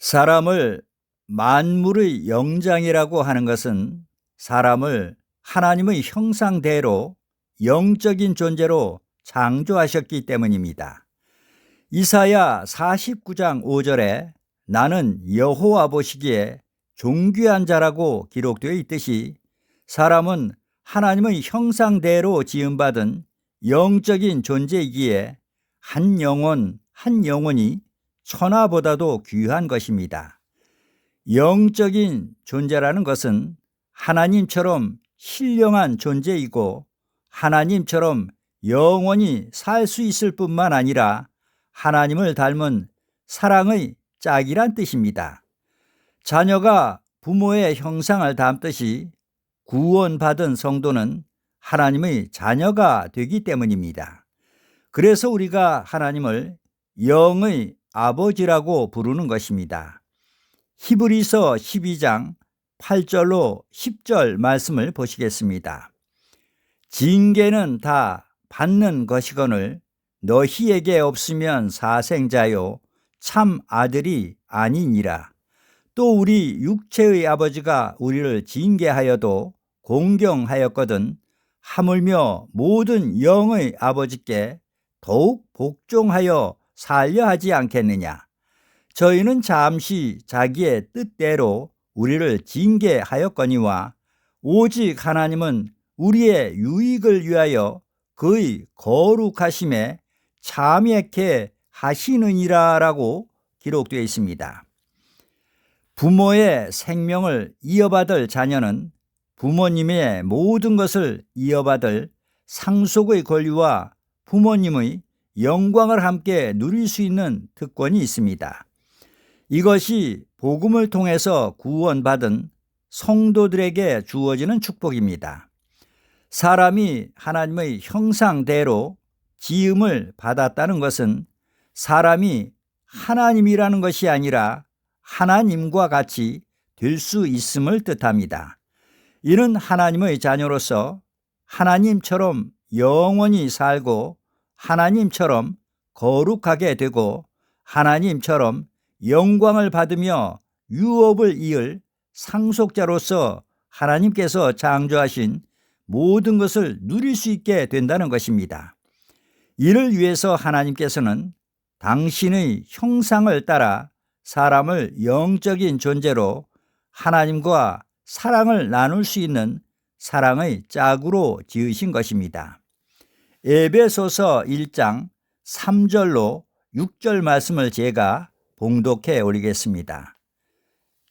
사람을 만물의 영장이라고 하는 것은 사람을 하나님의 형상대로 영적인 존재로 창조하셨기 때문입니다. 이사야 49장 5절에 나는 여호와 보시기에 존귀한 자라고 기록되어 있듯이 사람은 하나님의 형상대로 지음받은 영적인 존재이기에 한 영혼, 한 영혼이 천하보다도 귀한 것입니다. 영적인 존재라는 것은 하나님처럼 신령한 존재이고 하나님처럼 영원히 살 수 있을 뿐만 아니라 하나님을 닮은 사랑의 짝이란 뜻입니다. 자녀가 부모의 형상을 담듯이 구원받은 성도는 하나님의 자녀가 되기 때문입니다. 그래서 우리가 하나님을 영의 아버지라고 부르는 것입니다. 히브리서 12장 8절로 10절 말씀을 보시겠습니다. 징계는 다 받는 것이거늘 너희에게 없으면 사생자요 참 아들이 아니니라. 또 우리 육체의 아버지가 우리를 징계하여도 공경하였거든 하물며 모든 영의 아버지께 더욱 복종하여 살려 하지 않겠느냐. 저희는 잠시 자기의 뜻대로 우리를 징계하였거니와 오직 하나님은 우리의 유익을 위하여 그의 거룩하심에 참여케 하시느니라라고 기록되어 있습니다. 부모의 생명을 이어받을 자녀는 부모님의 모든 것을 이어받을 상속의 권리와 부모님의 영광을 함께 누릴 수 있는 특권이 있습니다. 이것이 복음을 통해서 구원받은 성도들에게 주어지는 축복입니다. 사람이 하나님의 형상대로 지음을 받았다는 것은 사람이 하나님이라는 것이 아니라 하나님과 같이 될 수 있음을 뜻합니다. 이는 하나님의 자녀로서 하나님처럼 영원히 살고 하나님처럼 거룩하게 되고 하나님처럼 영광을 받으며 유업을 이을 상속자로서 하나님께서 창조하신 모든 것을 누릴 수 있게 된다는 것입니다. 이를 위해서 하나님께서는 당신의 형상을 따라 사람을 영적인 존재로 하나님과 사랑을 나눌 수 있는 사랑의 짝으로 지으신 것입니다. 에베소서 1장 3절로 6절 말씀을 제가 봉독해 올리겠습니다.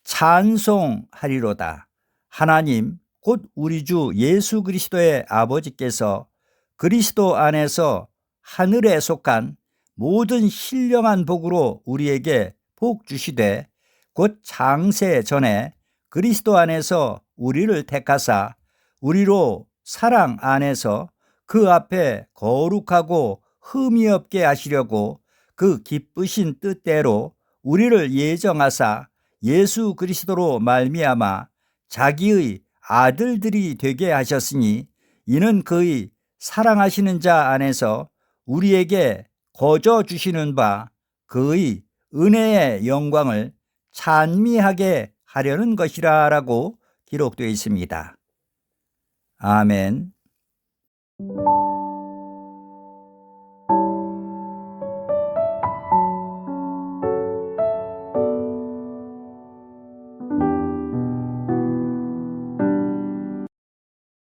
찬송하리로다. 하나님, 곧 우리 주 예수 그리스도의 아버지께서 그리스도 안에서 하늘에 속한 모든 신령한 복으로 우리에게 복 주시되 곧 창세 전에 그리스도 안에서 우리를 택하사 우리로 사랑 안에서 그 앞에 거룩하고 흠이 없게 하시려고 그 기쁘신 뜻대로 우리를 예정하사 예수 그리스도로 말미암아 자기의 아들들이 되게 하셨으니 이는 그의 사랑하시는 자 안에서 우리에게 거저 주시는 바 그의 은혜의 영광을 찬미하게 하려는 것이라라고 기록되어 있습니다. 아멘. you